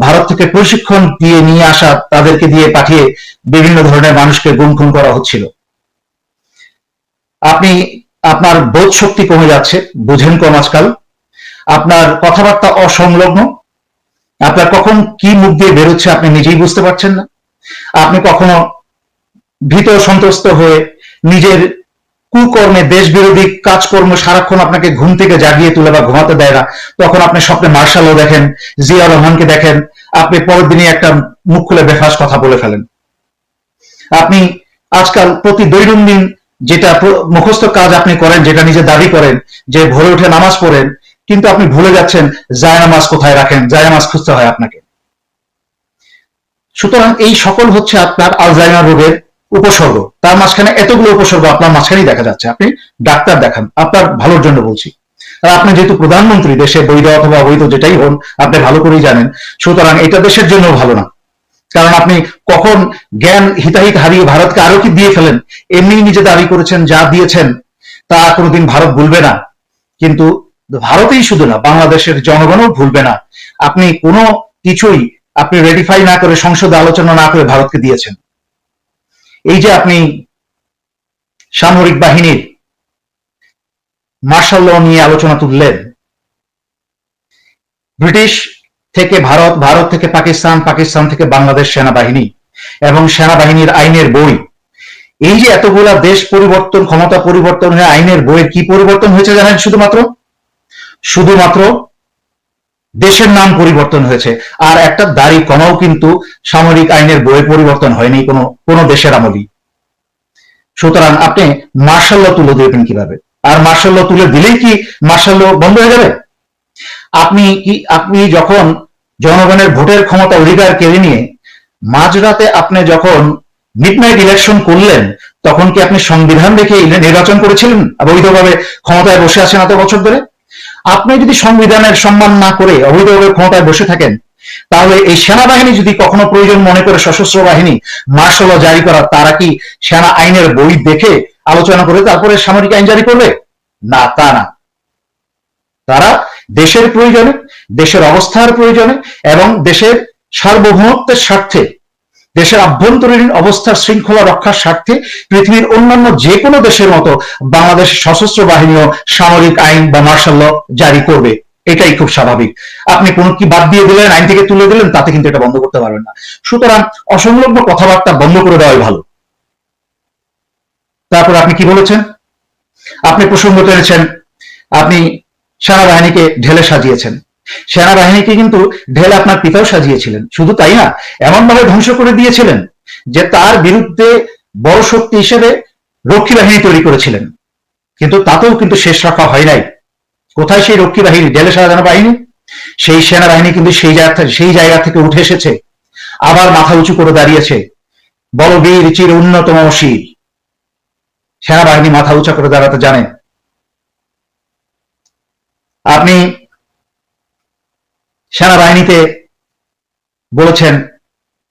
ভারত থেকে প্রশিক্ষণ দিয়ে নিয়ে আসা তাদেরকে দিয়ে পাঠিয়ে বিভিন্ন ধরনের মানুষকে গুম খুন করা হচ্ছিল। আপনি, আপনার বোধ শক্তি কমে যাচ্ছে, বুঝেন কম আজকাল। আপনার কথাবার্তা অসংলগ্ন। আপনার কখন কি মুখ দিয়ে বেরোচ্ছে আপনি নিজেই বুঝতে পারছেন না। আপনি কখনো ভীত সন্ত্রস্ত হয়ে নিজের কুকর্মে দেশ বিরোধী কাজকর্ম সারাক্ষণ আপনাকে ঘুম থেকে জাগিয়ে তুলে বা ঘুমাতে দেয় না। তখন আপনি স্বপ্নে মার্শালও দেখেন, জিয়া রহমানকে দেখেন, আপনি পরের দিনই একটা মুখ খুলে বেফাস কথা বলে ফেলেন। আপনি আজকাল প্রতি দৈনন্দিন যেটা মুখস্থ কাজ আপনি করেন, যেটা নিজে দাবি করেন, যে ভোরে উঠে নামাজ পড়েন, কিন্তু আপনি ভুলে যাচ্ছেন জায়নামাজ কোথায় রাখেন, জায়নামাজ খুঁজতে হয় আপনাকে। সুতরাং এই সকল হচ্ছে আপনার আলজাইমার রোগের উপসর্গ। তার মাঝখানে এতগুলো উপসর্গ আপনার মাঝখানেই দেখা যাচ্ছে। আপনি ডাক্তার দেখান, আপনার ভালোর জন্য বলছি। আর আপনি যেহেতু প্রধানমন্ত্রী, দেশে বৈধ অথবা অবৈধ যেটাই হন, আপনি ভালো করেই জানেন। সুতরাং এটা দেশের জন্য ভালো না। কারণ আপনি কখন জ্ঞান হিতাহিত হারিয়ে ভারতকে আরও কি দিয়ে ফেলেন? এমনি নিজে দাবি করেছেন, যা দিয়েছেন, তা কোনোদিন ভারত ভুলবে না। কিন্তু ভারতেই শুধু না, বাংলাদেশের জনগণও ভুলবে না। আপনি কোনো কিছুই আপনি রেডিফাই না করে, সংসদে আলোচনা না করে ভারতকে দিয়েছেন। এই যে আপনি সামরিক বাহিনীর মার্শাল নিয়ে আলোচনা তুললেন, ব্রিটিশ থেকে ভারত ভারত থেকে পাকিস্তান পাকিস্তান থেকে বাংলাদেশ সেনাবাহিনী এবং সেনাবাহিনীর আইনের বই। এই যে এতগুলা দেশ পরিবর্তন, ক্ষমতা পরিবর্তন হয়ে আইনের বইয়ের কি পরিবর্তন হয়েছে জানেন শুধুমাত্র? শুধুমাত্র দেশের নাম পরিবর্তন হয়েছে। আর একটা দাড়ি কমাও কিন্তু সামরিক আইনের বইয়ে পরিবর্তন হয়নি কোনো কোনো দেশের আমলই। সুতরাং আপনি মার্শাল ল তুলে দেবেন কীভাবে? আর মার্শাল ল তুলে দিলেই কি মার্শাল ল বন্ধ হয়ে যাবে? আপনি কি, আপনি যখন জনগণের ভোটের ক্ষমতা অধিকার কেড়ে নিয়ে মাঝরাতে আপনি যখন মিডনাইট ইলেকশন করলেন, তখন কি আপনি সংবিধান দেখে নির্বাচন করেছিলেন? অবৈধভাবে ক্ষমতায় বসে আছেন এত বছর ধরে? আপনি যদি সংবিধানের সম্মান না করে অবৈধভাবে ক্ষমতায় বসে থাকেন, তাহলে এই সেনাবাহিনী যদি কখনো প্রয়োজন মনে করে সশস্ত্র বাহিনী, মার্শাল জারি করা, তারা কি সেনা আইনের বই দেখে আলোচনা করে তারপরে সামরিক আইন জারি করবে? না, তা না। তারা দেশের প্রয়োজনে, দেশের অবস্থার প্রয়োজনে এবং দেশের সার্বভৌমত্বের স্বার্থে দেশের আভ্যন্তরীণ অবস্থার শৃঙ্খলা রক্ষার স্বার্থে পৃথিবীর অন্যান্য যে কোনো দেশের মতো বাংলাদেশ সশস্ত্র বাহিনীও সামরিক আইন বা মার্শাল ল জারি করবে। এটাই খুব স্বাভাবিক। আপনি কোন কি বাদ দিয়ে দিলেন, আইন থেকে তুলে দিলেন, তাতে কিন্তু এটা বন্ধ করতে পারবেন না। সুতরাং অসংলগ্ন কথাবার্তা বন্ধ করে দেওয়াই ভালো। তারপর আপনি কি বলেছেন? আপনি প্রসঙ্গ টেনেছেন, আপনি সেনাবাহিনীকে ঢেলে সাজিয়েছেন। সেনাবাহিনীকে কিন্তু ঢেলে আপনার পিতাও সাজিয়েছিলেন। শুধু তাই না এমন ভাবে ধ্বংস করে দিয়েছিলেন যে তার বিরুদ্ধে বড় শক্তি হিসেবে রক্ষী বাহিনী তৈরি করেছিলেন। কিন্তু তাতেও কিন্তু শেষ রাখা হয় নাই। কোথায় সেই রক্ষী বাহিনী? ঢেলে সাজানো বাহিনী? সেই সেনাবাহিনী কিন্তু সেই জায়গা সেই জায়গা থেকে উঠে এসেছে। আবার মাথা উঁচু করে দাঁড়িয়েছে। বলবীর চির উন্নতম শীল সেনাবাহিনী মাথা উঁচা করে দাঁড়াতে জানে। আপনি সেনাবাহিনীতে বলেছেন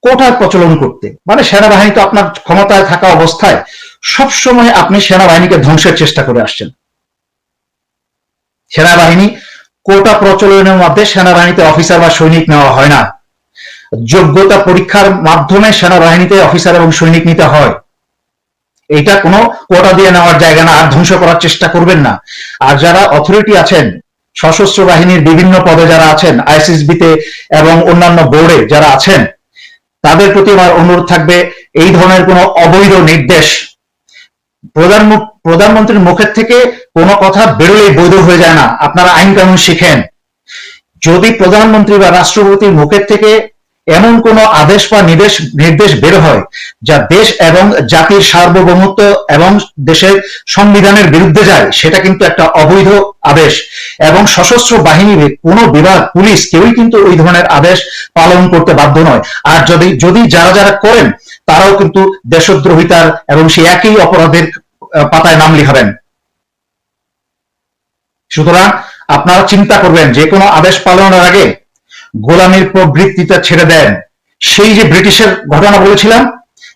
কোটার প্রচলন করতে। মানে সেনাবাহিনী তো আপনার ক্ষমতায় থাকা অবস্থায় সবসময় আপনি সেনাবাহিনীকে ধ্বংসের চেষ্টা করে আসছেন। সেনাবাহিনী কোটা প্রচলনের মধ্যে সেনাবাহিনীতে অফিসার বা সৈনিক নেওয়া হয় না। যোগ্যতা পরীক্ষার মাধ্যমে সেনাবাহিনীতে অফিসার এবং সৈনিক নিতে হয়। এটা কোনো কোটা দিয়ে নেওয়ার জায়গা না, আর ধ্বংস করার চেষ্টা করবেন না। আর যারা অথরিটি আছেন সশস্ত্র বাহিনীর বিভিন্ন পদে যারা আছেন আইসিসবি তে এবং অন্যান্য বোর্ডে যারা আছেন, তাদের প্রতি আমার অনুরোধ থাকবে, এই ধরনের কোনো অবৈধ নির্দেশ প্রধান প্রধানমন্ত্রীর মুখের থেকে কোনো কথা বেরোলেই বৈধ হয়ে যায় না। আপনারা আইন কানুন শিখেন। যদি প্রধানমন্ত্রী বা রাষ্ট্রপতির মুখের থেকে এমন কোন আদেশ বা নির্দেশ নির্দেশ বের হয় যা দেশ এবং জাতির সার্বভৌমত্ব এবং দেশের সংবিধানের বিরুদ্ধে যায়? সেটা কিন্তু একটা অবৈধ আদেশ। এবং সশস্ত্র বাহিনীর কোন বিভাগ, পুলিশ কেউই কিন্তু ওই ধরনের আদেশ পালন করতে বাধ্য নয়। আর যদি যদি যারা যারা করেন, তারাও কিন্তু দেশদ্রোহিতার এবং সেই একই অপরাধের পাতায় নাম লিখাবেন। সুতরাং আপনারা চিন্তা করবেন, যে কোনো আদেশ পালনের আগে গোলামীর প্রবৃত্তিটা ছেড়ে দেন। সেই যে ব্রিটিশের ঘটনা বলেছিলাম,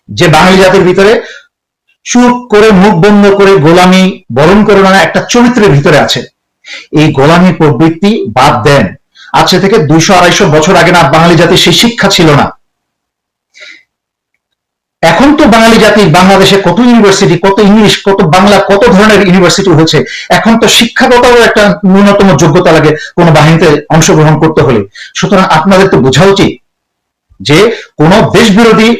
যে বাঙালি জাতির ভিতরে চুপ করে মুখ বন্ধ করে গোলামি বরণ করে না একটা চরিত্রের ভিতরে আছে। এই গোলামি প্রবৃত্তি বাদ দেন। আজকে থেকে দুইশো আড়াইশো বছর আগে না বাঙালি জাতির সেই শিক্ষা ছিল না। এখন তো বাঙালি জাতি বাংলাদেশে কত ইউনিভার্সিটি কত ইংলিশ কত বাংলা, কত ধরনের ইউনিভার্সিটি হয়েছে। এখন তো শিক্ষাগত একটা ন্যূনতম যোগ্যতা লাগে কোনো বাহিনীতে অংশগ্রহণ করতে হলে। সুতরাং আপনাদের তো বোঝা উচিত যে কোন দেশ বিরোধী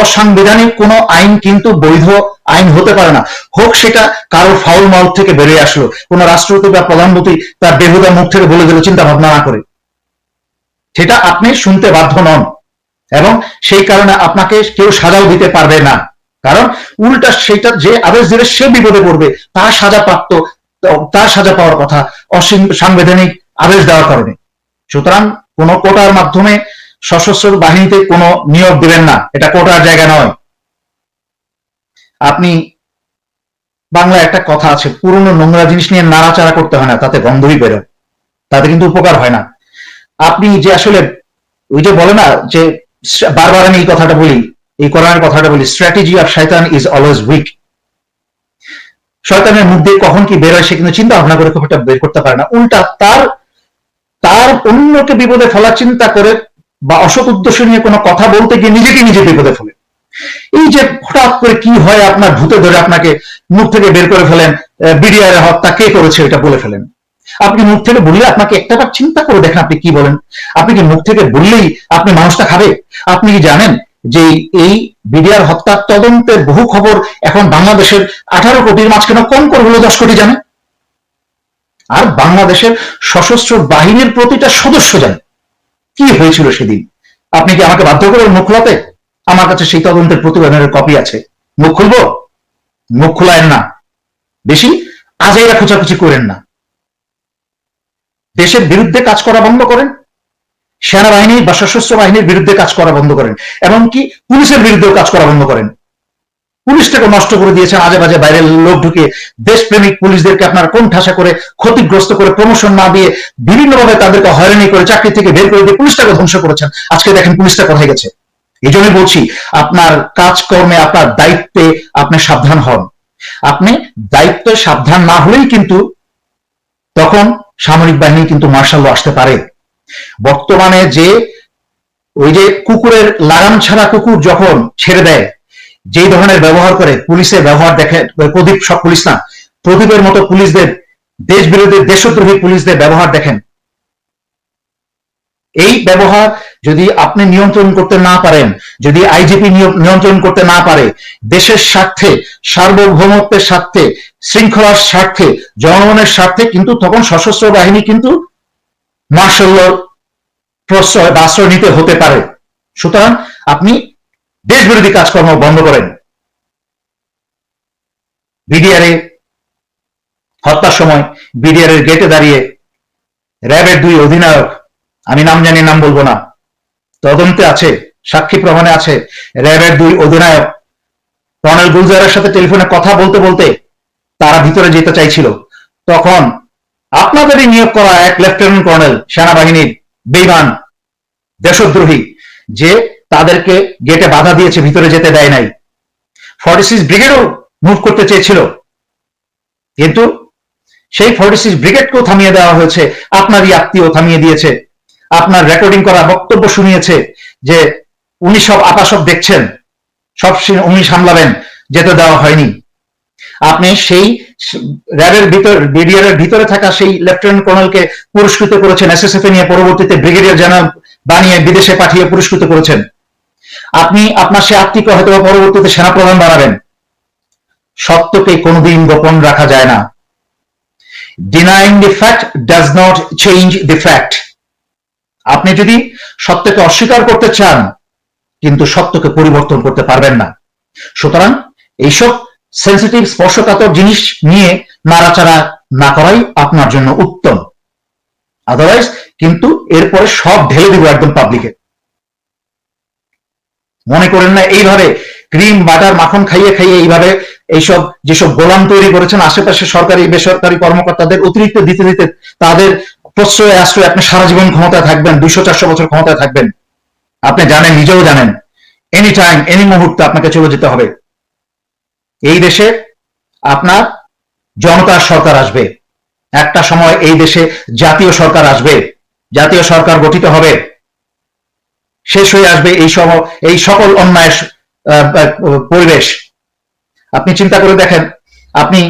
অসাংবিধানিক কোন আইন কিন্তু বৈধ আইন হতে পারে না। হোক সেটা কারও ফাউল মাউথ থেকে বেরিয়ে আসলো, কোন রাষ্ট্রপতি বা প্রধানমন্ত্রী তার বেহুদা মুখ থেকে বলে দিল, চিন্তা ভাবনা না করে। সেটা আপনি শুনতে বাধ্য নন। এবং সেই কারণে আপনাকে কেউ সাজাও দিতে পারবে না। কারণ উল্টা সেটা যে আদেশ দিলে সে বিপদে পড়বে। তার সাজা প্রাপ্ত, তার সাজা পাওয়ার কথা অসাংবিধানিক আদেশ দেওয়ার কারণে। সুতরাং কোন কোটার মাধ্যমে সশস্ত্র বাহিনীতে কোনো নিয়োগ দিবেন না। এটা কোটার জায়গা নয়। আপনি বাংলা একটা কথা আছে, পুরনো নোংরা জিনিস নিয়ে নাড়াচাড়া করতে হয় না, তাতে গন্ধই বেরোয়। তাতে কিন্তু উপকার হয় না। আপনি যে আসলে ওই যে বলে না যে বারবার আমি এই কথাটা বলি, এই কোরআনের কথাটা বলি স্ট্র্যাটেজি অফ শয়তান ইজ অলওয়েজ উইক শয়তানের মুখ দিয়ে কখন কি বেরোয় সে কিন্তু চিন্তা ভাবনা করে খুব বের করতে পারে না। উল্টা তার তার অন্যকে বিপদে ফেলার চিন্তা করে বা অসৎ উদ্দেশ্য নিয়ে কোনো কথা বলতে গিয়ে নিজেকে নিজে বিপদে ফেলে। এই যে হঠাৎ করে কি হয় আপনার ভূতে ধরে আপনাকে মুখ থেকে বের করে ফেলেন বিডিআর হত্যা কে করেছে এটা বলে ফেলেন। আপনি মুখ থেকে বললে আপনাকে একটা বার চিন্তা করে দেখেন আপনি কি বলেন। আপনি কি মুখ থেকে বললেই আপনি মানুষটা খাবে? আপনি কি জানেন যে এই বিডিআর হত্যার তদন্তের বহু খবর এখন বাংলাদেশের আঠারো কোটির মাঝখানে কম করে হলো দশ কোটি জানে? আর বাংলাদেশের সশস্ত্র বাহিনীর প্রতিটা সদস্য জানে। কি হয়েছিল সেদিন? আপনি কি আমাকে বাধ্য করে মুখ খোলাতে? আমার কাছে সেই তদন্তের প্রতিবেদনের কপি আছে। মুখ খুলবো? মুখ খোলায়েন না। বেশি আজাইরা খোঁচাখুচি করেন না। দেশের বিরুদ্ধে কাজ করা বন্ধ করেন, সেনাবাহিনী বা সশস্ত্র বাহিনীর বিরুদ্ধে কাজ করা বন্ধ করেন, এমনকি পুলিশের বিরুদ্ধেও কাজ করা বন্ধ করেন। পুলিশটাকে নষ্ট করে দিয়েছেন, আজে বাজে বাইরের লোক ঢুকে দেশপ্রেমিক পুলিশদেরকে আপনার কোন ঠাসা করে ক্ষতিগ্রস্ত করে প্রমোশন না দিয়ে বিভিন্নভাবে তাদেরকে হয়রানি করে চাকরি থেকে বের করে দিয়ে পুলিশটাকে ধ্বংস করেছেন। আজকে দেখেন পুলিশটা কোথায় গেছে। এই জন্যই বলছি, আপনার কাজকর্মে আপনার দায়িত্বে আপনি সাবধান হন। আপনি দায়িত্বে সাবধান না হলেই কিন্তু তখন সামরিক বাহিনী কিন্তু মার্শাল আসতে পারে। বর্তমানে যে ওই যে কুকুরের লাগাম ছাড়া কুকুর যখন ছেড়ে দেয় যে ধরনের ব্যবহার করে, পুলিশের ব্যবহার দেখে, প্রদীপ সব পুলিশ না, প্রদীপের মতো পুলিশদের দেশ বিরোধী দেশদ্রোহী পুলিশদের ব্যবহার দেখেন। এই ব্যবহার যদি আপনি নিয়ন্ত্রণ করতে না পারেন, যদি আইজিপি নিয়ন্ত্রণ করতে না পারে, দেশের স্বার্থে, সার্বভৌমত্বের স্বার্থে, শৃঙ্খলার স্বার্থে, জনগণের স্বার্থে কিন্তু তখন সশস্ত্র বাহিনী কিন্তু মার্শাল প্রশ্রয় বা আশ্রয় নিতে হতে পারে। সুতরাং আপনি দেশ বিরোধী কাজকর্ম বন্ধ করেন। বিডিআরে হত্যার সময় বিডিআর এর গেটে দাঁড়িয়ে র্যাবের দুই অধিনায়ক আমি নাম জানি, নাম বলব না। তদন্তে আছে, সাক্ষী প্রমাণে আছে, র্যাবের দুই অধিনায়ক। কর্নেল গুলজারের সাথে টেলিফোনে কথা বলতে বলতে তারা ভিতরে যেতে চাইছিল। তখন আপনাদেরই নিয়োগ করা এক লেফটেন্যান্ট কর্নেল, সেনাবাহিনীর বেইমান, দেশদ্রোহী, যে তাদেরকে গেটে বাধা দিয়েছে, ভিতরে যেতে দেয় নাই। ফর্টি সিক্স ব্রিগেডও মুভ করতে চেয়েছিল। কিন্তু সেই ফর্টি সিক্স ব্রিগেডকেও থামিয়ে দেওয়া হয়েছে, আপনারই আত্মীয় থামিয়ে দিয়েছে। আপনার রেকর্ডিং করা বক্তব্য শুনিয়েছে যে উনি সব আপাসব দেখছেন, সব উনি সামলাবেন, যেতে দেওয়া হয়নি। আপনি সেই র্যাবের ভিতর বিডিআর ভিতরে থাকা সেই লেফটেন্যান্ট কর্নেলকে পুরস্কৃত করেছেন এসএসএফ নিয়ে পরবর্তীতে ব্রিগেডিয়ার জেনারেল বানিয়ে বিদেশে পাঠিয়ে পুরস্কৃত করেছেন। আপনি আপনার সে আত্মীয় হয়তো পরবর্তীতে সেনাপ্রধান বানাবেন। সত্যকে কোনোদিন গোপন রাখা যায় না। Denying the fact does not change the fact আপনি যদি সত্যকে অস্বীকার করতে চান, কিন্তু সত্যকে পরিবর্তন করতে পারবেন না। সুতরাং এইসব সেন্সিটিভ স্পর্শকাতর জিনিস নিয়ে নাড়াচাড়া না করাই আপনার জন্য উত্তম। আদারওয়াইজ কিন্তু এরপরে সব ঢেলে দিব একদম পাবলিকে মনে করেন না, এইভাবে ক্রিম বাটার মাখন খাইয়ে খাইয়ে এইভাবে এইসব যেসব গোলাম তৈরি করেছেন, আশেপাশে সরকারি, বেসরকারি কর্মকর্তাদের অতিরিক্ত দিতে দিতে তাদের প্রশ্রয় আশ্রয় আপনি সারা জীবন ক্ষমতায় থাকবেন দুইশো চারশো বছর ক্ষমতায় থাকবেন। আপনি জানেন নিজেও জানেন এনি টাইম এনি মুহূর্তে আপনাকে চলে যেতে হবে। এই দেশে আপনার জনতার সরকার আসবে। একটা সময় এই দেশে জাতীয় সরকার আসবে। জাতীয় সরকার গঠিত হবে। শেষ হয়ে আসবে এই সম এই সকল আহ, পরিবেশ। আপনি চিন্তা করে দেখেন আপনি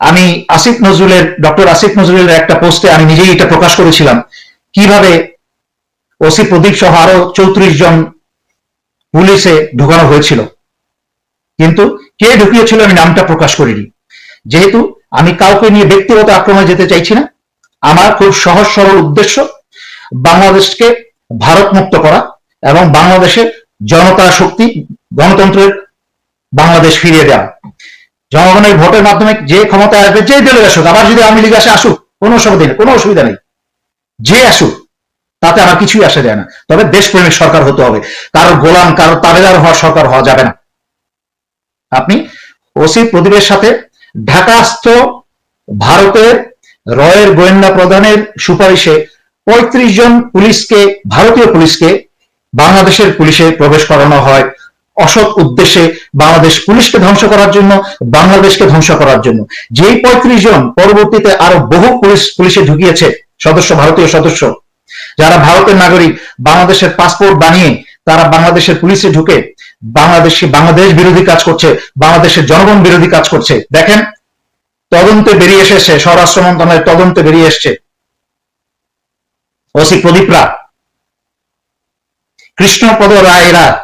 আমি আসিফ নজরুলের, ডক্টর আসিফ নজরুলের একটা পোস্টে আমি নিজেই এটা প্রকাশ করেছিলাম। কীভাবে ওসি প্রদীপ সহ আরও চৌত্রিশ জন পুলিশে ঢোকানো হয়েছিল। কিন্তু কে ঢুকিয়েছিল আমি নামটা প্রকাশ করিনি। যেহেতু আমি কাউকে নিয়ে ব্যক্তিগত আক্রমণে যেতে চাইছি না, আমার খুব সহজ সরল উদ্দেশ্য বাংলাদেশকে ভারত মুক্ত করা এবং বাংলাদেশের জনতা শক্তি, গণতন্ত্রের বাংলাদেশ ফিরিয়ে দেওয়া। জনগণের ভোটের মাধ্যমে যে ক্ষমতা আসবে যে দলের আসুক, আবার যদি আওয়ামী লীগ আসে, আসুক, কোনো অসুবিধা নেই, কোনো অসুবিধা নেই। যে আসুক, তাতে আমার কিছুই আসা যায় না। তবে দেশপ্রেমিক সরকার হতে হবে। কারও গোলাম, কারও তাবেদার হওয়ার সরকার হওয়া যাবে না। আপনি ওসি প্রদীপের সাথে ঢাকাস্থ ভারতের রয়ের গোয়েন্দা প্রধানের সুপারিশে পঁয়ত্রিশ জন পুলিশকে, ভারতীয় পুলিশকে বাংলাদেশের পুলিশে প্রবেশ করানো হয়। অসৎ উদ্দেশ্যে বাংলাদেশ পুলিশকে ধ্বংস করার জন্য, বাংলাদেশকে ধ্বংস করার জন্য। যেই পঁয়ত্রিশ জন পরবর্তীতে আরও বহু পুলিশ পুলিশে ঢুকিয়েছে, সদস্য, ভারতীয় সদস্য, যারা ভারতের নাগরিক, বাংলাদেশের পাসপোর্ট বানিয়ে তারা বাংলাদেশের পুলিশে ঢুকে বাংলাদেশি, বাংলাদেশ বিরোধী কাজ করছে, বাংলাদেশের জনগণ বিরোধী কাজ করছে। দেখেন, তদন্তে বেরিয়ে এসেছে, স্বরাষ্ট্র মন্ত্রণালয়ের তদন্তে বেরিয়ে এসছে। ওসি প্রদীপরা, কৃষ্ণপদ রায়রা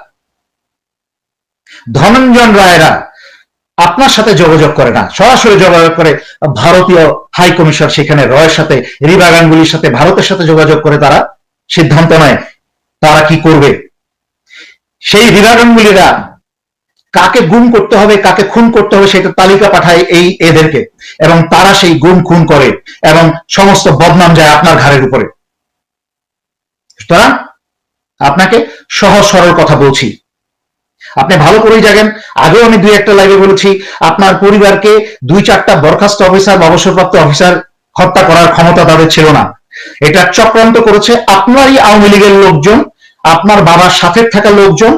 ধনঞ্জন রায়রা আপনার সাথে যোগাযোগ করে না। সরাসরি যোগাযোগ করে ভারতীয় হাই কমিশন সেখানে রয়ের সাথে, রিবা গাঙ্গুলির সাথে, ভারতের সাথে যোগাযোগ করে তারা সিদ্ধান্ত নেয় তারা কি করবে। সেই রিবা গাঙ্গুলিরা কাকে গুম করতে হবে, কাকে খুন করতে হবে সেটা তালিকা পাঠায় এই এদেরকে এবং তারা সেই গুম খুন করে এবং সমস্ত বদনাম যায় আপনার ঘাড়ের উপরে। সুতরাং আপনাকে সহজ সরল কথা বলছি। আপনি ভালো করেই জানেন আগেও আমি দুই একটা লাইভে বলেছি, আপনার পরিবারকে দুই চারটা বরখাস্ত অফিসার বা অবসরপ্রাপ্ত অফিসার হত্যা করার ক্ষমতা তাদের ছিল না। এটা চক্রান্ত করেছে আপনারই আওয়ামী লীগের লোকজন, আপনার বাবার সাথে থাকা লোকজন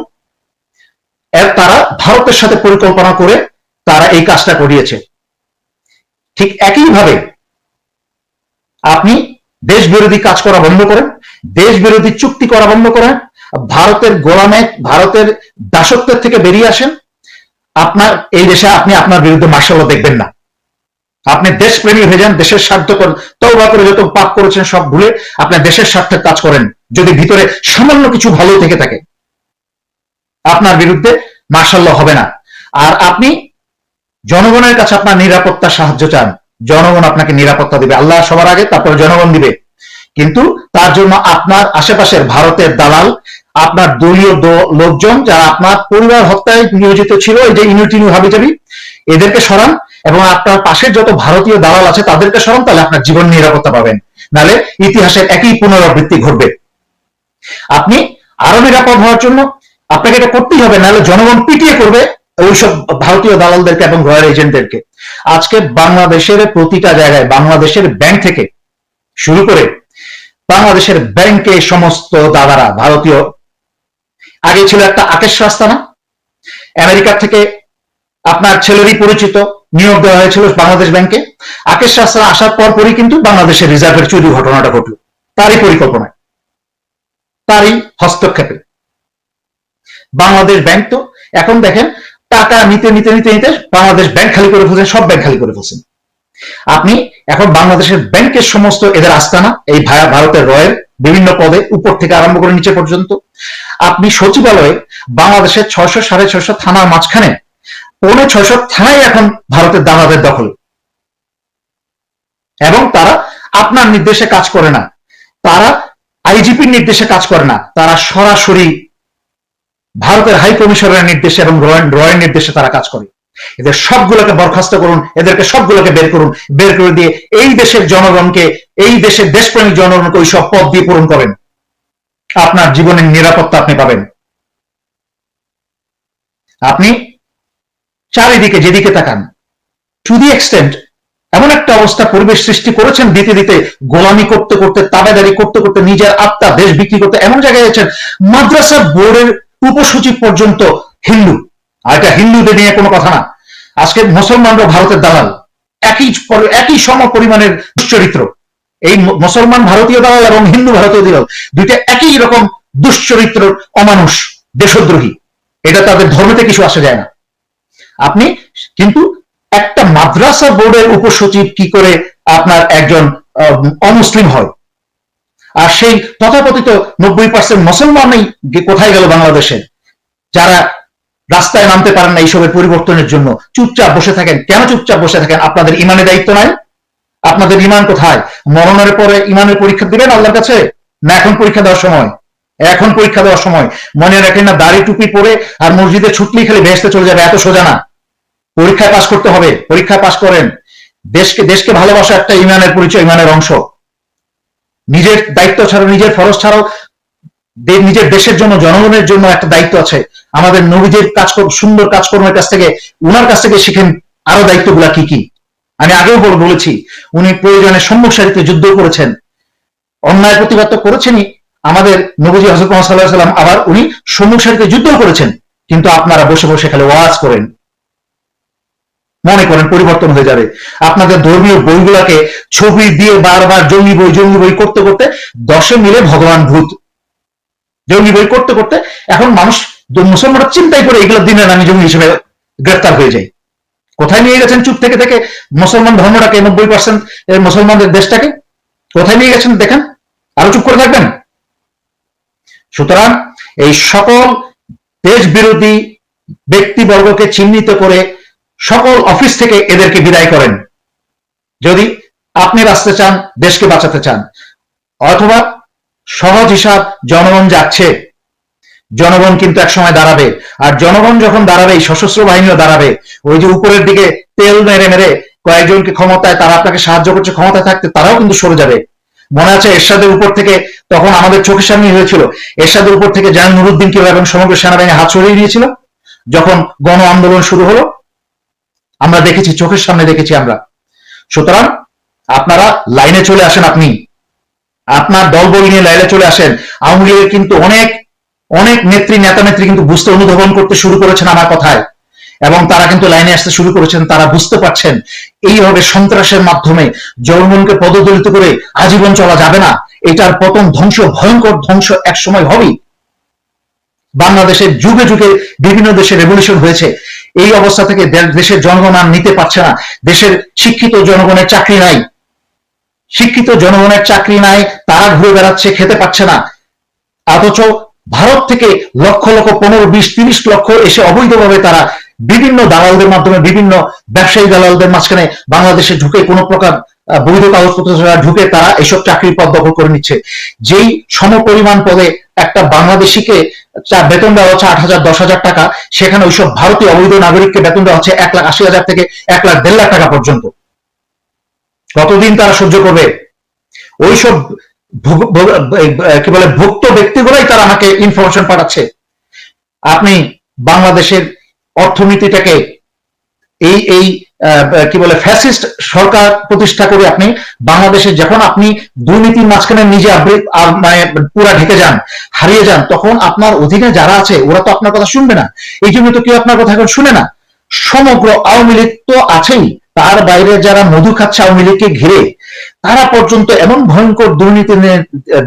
তারা ভারতের সাথে পরিকল্পনা করে তারা এই কাজটা করিয়েছে। ঠিক একইভাবে আপনি দেশ বিরোধী কাজ করা বন্ধ করেন দেশ বিরোধী চুক্তি করা বন্ধ করেন ভারতের গোলামে, ভারতের দাসত্বের থেকে বেরিয়ে আসেন। আপনার, এই দেশে আপনি আপনার বিরুদ্ধে মার্শাল দেখবেন না। আপনি দেশপ্রেমী হয়ে যান, দেশের স্বার্থ করেন তৌবা করে যত পাপ করেছেন সব ভুলে আপনি দেশের স্বার্থে কাজ করেন, যদি ভিতরে সামান্য কিছু ভালো থেকে থাকে। আপনার বিরুদ্ধে মার্শাল্য হবে না। আর আপনি জনগণের কাছে আপনার নিরাপত্তা সাহায্য চান। জনগণ আপনাকে নিরাপত্তা দিবে। আল্লাহ সবার আগে তারপর জনগণ দিবে। কিন্তু তার জন্য আপনার আশেপাশের ভারতের দালাল আপনার দলীয় লোকজন যারা আপনার পরিবার হত্যায় নিয়োজিত ছিল, এই যে ইউনিটি হাবি যাবি এদেরকে সরান এবং আপনার পাশের যত ভারতীয় দালাল আছে তাদেরকে সরান, তাহলে আপনার জীবন নিরাপত্তা পাবেন। নালে ইতিহাসের একই পুনরাবৃত্তি ঘটবে। আপনি আরও নিরাপদ হওয়ার জন্য আপনাকে এটা করতেই হবে, নাহলে জনগণ পিটিয়ে করবে ওইসব ভারতীয় দালালদেরকে এবং রয়্যাল এজেন্টদেরকে। আজকে বাংলাদেশের প্রতিটা জায়গায়, বাংলাদেশের ব্যাংক থেকে শুরু করে বাংলাদেশের ব্যাংকে সমস্ত দাদারা, ভারতীয় আগে ছিল একটা আকেশ আস্তানা আমেরিকা থেকে আপনার ছেলেরই পরিচিত, নিয়োগ দেওয়া হয়েছিল বাংলাদেশ ব্যাংকে। আকেশ রাস্তা আসার পর পরই কিন্তু বাংলাদেশের রিজার্ভের চুরি ঘটনাটা ঘটলো। তারই পরিকল্পনায়। তারই হস্তক্ষেপে। বাংলাদেশ ব্যাংক তো, এখন দেখেন, টাকা নিতে নিতে নিতে নিতে বাংলাদেশ ব্যাংক খালি করে ফেলছেন, সব ব্যাংক খালি করে ফেলছেন। আপনি এখন বাংলাদেশের ব্যাংকের সমস্ত এদের আস্তানা, এই ভারতের রয়ের বিভিন্ন পদে উপর থেকে আরম্ভ করে নিচে পর্যন্ত আপনি সচিবালয়ে বাংলাদেশের ছয়শো সাড়ে ছয়শো থানার মাঝখানে পৌনে ছয়শো থানাই এখন ভারতের দালালের দখল। এবং তারা আপনার নির্দেশে কাজ করে না। তারা আইজিপির নির্দেশে কাজ করে না। তারা সরাসরি ভারতের হাই কমিশনারের নির্দেশে এবং রয়ের নির্দেশে তারা কাজ করে। এদের সবগুলোকে বরখাস্ত করুন, এদেরকে সবগুলোকে বের করুন, বের করে দিয়ে এই দেশের জনগণকে, এই দেশের দেশপ্রেমিক জনগণকে ওই সব পদ দিয়ে পূরণ করেন। আপনার জীবনের নিরাপত্তা আপনি পাবেন। আপনি চারিদিকে যেদিকে তাকান টু দি এক্সটেন্ট এমন একটা অবস্থা পরিবেশ সৃষ্টি করেছেন দিতে দিতে, গোলামি করতে করতে, তাবেদারি করতে করতে, নিজের আত্মা দেশ বিক্রি করতে, এমন জায়গায় আছেন, মাদ্রাসা বোর্ডের উপসচিব পর্যন্ত হিন্দু। আর এটা হিন্দুদের নিয়ে কোনো কথা না। আজকে মুসলমানরা ভারতের দালাল। একই একই সম পরিমাণের দুশ্চরিত্র। এই মুসলমান ভারতীয় দালাল এবং হিন্দু ভারতীয় দালাল দুইটা একই রকম দুশ্চরিত্র অমানুষ, দেশদ্রোহী। এটা তাদের ধর্মেতে কিছু আসে যায় না। আপনি কিন্তু একটা মাদ্রাসা বোর্ডের উপসচিব কি করে আপনার একজন অমুসলিম হয়? আর সেই তথাকথিত নব্বই পার্সেন্ট মুসলমানই কোথায় গেল বাংলাদেশে? যারা রাস্তায় নামতে পারেন না এইসবের পরিবর্তনের জন্য, চুপচাপ বসে থাকেন। কেন চুপচাপ বসে থাকেন? আপনাদের ইমানে দায়িত্ব নাই? আপনাদের ইমান কোথায়? মরণের পরে ইমানের পরীক্ষা দিবেন আল্লাহর কাছে? না এখন পরীক্ষা দেওয়ার সময়? এখন পরীক্ষা দেওয়ার সময়। মনে রাখেন না, দাড়ি টুপি পরে আর মসজিদে ছুটলেই খালি ভেসতে চলে যাবে, এত সোজা না। পরীক্ষায় পাশ করতে হবে, পরীক্ষায় পাশ করেন। দেশকে দেশকে ভালোবাসা একটা ইমানের পরিচয় ইমানের অংশ। নিজের দায়িত্ব ছাড়াও, নিজের ফরজ ছাড়াও নিজের দেশের জন্য, জনগণের জন্য একটা দায়িত্ব আছে। আমাদের নবীদের কাজ সুন্দর কাজকর্মের কাছ থেকে, উনার কাছ থেকে শিখেন আরও দায়িত্বগুলা কি কি? আমি আগেও বল- বলেছি, উনি প্রয়োজনে সম্মুখ সারিতে যুদ্ধ করেছেন। অন্যায় প্রতিবাদ তো করেছেনই। আমাদের নবজি হজরত মোহাম্মদ সাল্লাম আবার উনি সম্মুখ সারিতে যুদ্ধ করেছেন, কিন্তু আপনারা বসে বসে খালি ওয়াজ করেন। মনে করেন পরিবর্তন হয়ে যাবে। আপনাদের ধর্মীয় বইগুলাকে ছবি দিয়ে বারবার জঙ্গি বই জঙ্গি বই করতে করতে দশে মিলে ভগবান ভূত। জঙ্গি বই করতে করতে এখন মানুষ, মুসলমানরা চিন্তাই করে এগুলো দিনের আমি জঙ্গি হিসেবে গ্রেফতার হয়ে যায়। কোথায় নিয়ে গেছেন চুপ থেকে থেকে? মুসলমান ধর্মটাকে নব্বই পার্সেন্ট মুসলমানদের দেশটাকে? কোথায় নিয়ে গেছেন দেখেন? আরও চুপ করে থাকবেন। সুতরাং এই সকল দেশ বিরোধী ব্যক্তিবর্গকে চিহ্নিত করে সকল অফিস থেকে এদেরকে বিদায় করেন। যদি আপনি বাঁচতে চান, দেশকে বাঁচাতে চান, অথবা সহজ হিসাব জনগণ যাচ্ছে জনগণ কিন্তু একসময় দাঁড়াবে। আর জনগণ যখন দাঁড়াবে সশস্ত্র বাহিনীও দাঁড়াবে। ওই যে উপরের দিকে তেল মেরে মেরে কয়েকজনকে ক্ষমতায়, তারা আপনাকে সাহায্য করছে, ক্ষমতায় থাকতে, তারাও কিন্তু সরে যাবে। মনে আছে এরশাদের উপর থেকে তখন আমাদের চোখের সামনে হয়েছিল, এরশাদের উপর থেকে জাহান নুরুদ্দিন কেউ এবং সমগ্র সেনাবাহিনী হাত সরিয়ে নিয়েছিল, যখন গণ আন্দোলন শুরু হলো। আমরা দেখেছি, চোখের সামনে দেখেছি আমরা। সুতরাং আপনারা লাইনে চলে আসেন আপনি। আপনার দলবল নিয়ে লাইনে চলে আসেন। আওয়ামী লীগের কিন্তু অনেক অনেক নেত্রী নেতা নেত্রী কিন্তু বুঝতে অনুধাবন করতে শুরু করেছেন আমার কথায়। এবং তারা কিন্তু লাইনে আসতে শুরু করেছেন, তারা বুঝতে পারছেন। এইভাবে সন্ত্রাসের মাধ্যমে জনগণকে পদদলিত করে আজীবন চলা যাবে না। এটার পতন ধ্বংস, ভয়ঙ্কর ধ্বংস এক সময় হবেই। বাংলাদেশের যুগে যুগে বিভিন্ন দেশে রেভলিউশন হয়েছে। এই অবস্থা থেকে দেশের জনগণ আর নিতে পারছে না। দেশের শিক্ষিত জনগণের চাকরি নাই। শিক্ষিত জনগণের চাকরি নাই, তারা ঘুরে বেড়াচ্ছে, খেতে পাচ্ছে না। অথচ ভারত থেকে লক্ষ লক্ষ পনেরো, বিশ, তিরিশ লক্ষ এসে অবৈধভাবে তারা বিভিন্ন দালালদের মাধ্যমে, বিভিন্ন ব্যবসায়ী দালালদের মাঝখানে বাংলাদেশে ঢুকে কোনো প্রকার বৈধ কাগজপত্র ঢুকে তারা এইসব চাকরির পদ দখল করে নিচ্ছে। যেই সমপরিমাণ পদে একটা বাংলাদেশিকে বেতন দেওয়া হচ্ছে আট হাজার, দশ হাজার টাকা, সেখানে ওইসব ভারতীয় অবৈধ নাগরিককে বেতন দেওয়া হচ্ছে এক লাখ আশি হাজার থেকে এক লাখ দেড় লাখ টাকা পর্যন্ত। কতদিন তারা সহ্য করবে? ওইসব কি বলে, ভুক্ত ব্যক্তিগুলাই তারা আমাকে ইনফরমেশন পাঠাচ্ছে। আপনি বাংলাদেশের অর্থনীতিটাকে এই এই কি বলে ফ্যাসিস্ট সরকার প্রতিষ্ঠা করে আপনি বাংলাদেশে যখন আপনি দুর্নীতির মাঝখানে নিজে মানে পুরা ঢেকে যান, হারিয়ে যান, তখন আপনার অধীনে যারা আছে, ওরা তো আপনার কথা শুনবে না। এই জন্য তো কেউ আপনার কথা এখন শুনে না। সমগ্র আওয়ামী লীগ তো আছেই। তার বাইরে যারা মধু খাচ্ছে আওয়ামী লীগকে ঘিরে, তারা পর্যন্ত এমন ভয়ঙ্কর দুর্নীতি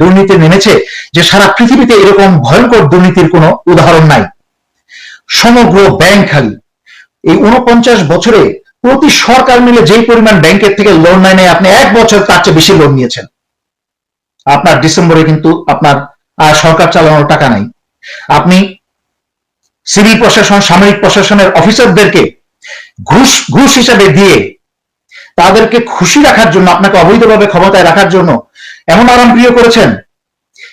দুর্নীতি নেমেছে যে সারা পৃথিবীতে এরকম ভয়ঙ্কর দুর্নীতির কোনো উদাহরণ নাই। সমগ্র ব্যাংক খালি। এই উনপঞ্চাশ বছরে প্রতি সরকার মিলে যেই পরিমাণ ব্যাংকের থেকে লোন নেয় নেয় আপনি এক বছর তার চেয়ে বেশি লোন নিয়েছেন। আপনার ডিসেম্বরে কিন্তু আপনার সরকার চালানোর টাকা নাই। আপনি সিভিল প্রশাসন, সামরিক প্রশাসনের অফিসারদেরকে ঘুষ ঘুষ হিসাবে দিয়ে তাদেরকে খুশি রাখার জন্য, আপনাকে অবৈধভাবে ক্ষমতায় রাখার জন্য এমন আরাম প্রিয় করেছেন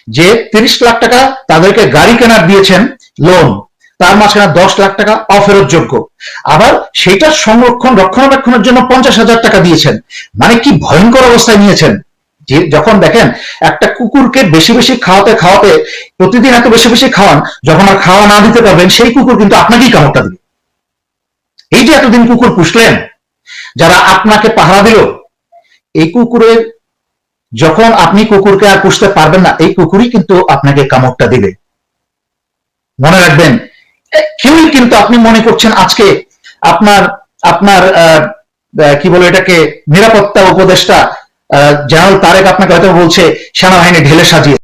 যে তিরিশ লাখ টাকা তাদেরকে গাড়ি কেনার দিয়েছেন লোন তার মাঝখানে দশ লাখ টাকা অফেরত যোগ্য। আবার সেটার সংরক্ষণ, রক্ষণাবেক্ষণের জন্য পঞ্চাশ হাজার টাকা দিয়েছেন। মানে কি ভয়ঙ্কর অবস্থায় নিয়েছেন? যে যখন দেখেন একটা কুকুরকে বেশি বেশি খাওয়াতে খাওয়াতে, প্রতিদিন এত বেশি বেশি খাওয়ান, যখন আর খাওয়া না দিতে পারবেন, সেই কুকুর কিন্তু আপনাকেই কামড়টা দিবে। এই যে এতদিন কুকুর পুষলেন, যারা আপনাকে পাহারা দিল, এই কুকুরের যখন আপনি কুকুরকে আর পুষতে পারবেন না, এই কুকুরই কিন্তু আপনাকে কামড়টা দিবে। মনে রাখবেন কেউই কিন্তু আপনি মনে করছেন আজকে আপনার আপনার কি বলে এটাকে, নিরাপত্তা উপদেষ্টা জেনারেল তারেক আপনাকে হয়তো বলছে, সেনাবাহিনী ঢেলে সাজিয়ে।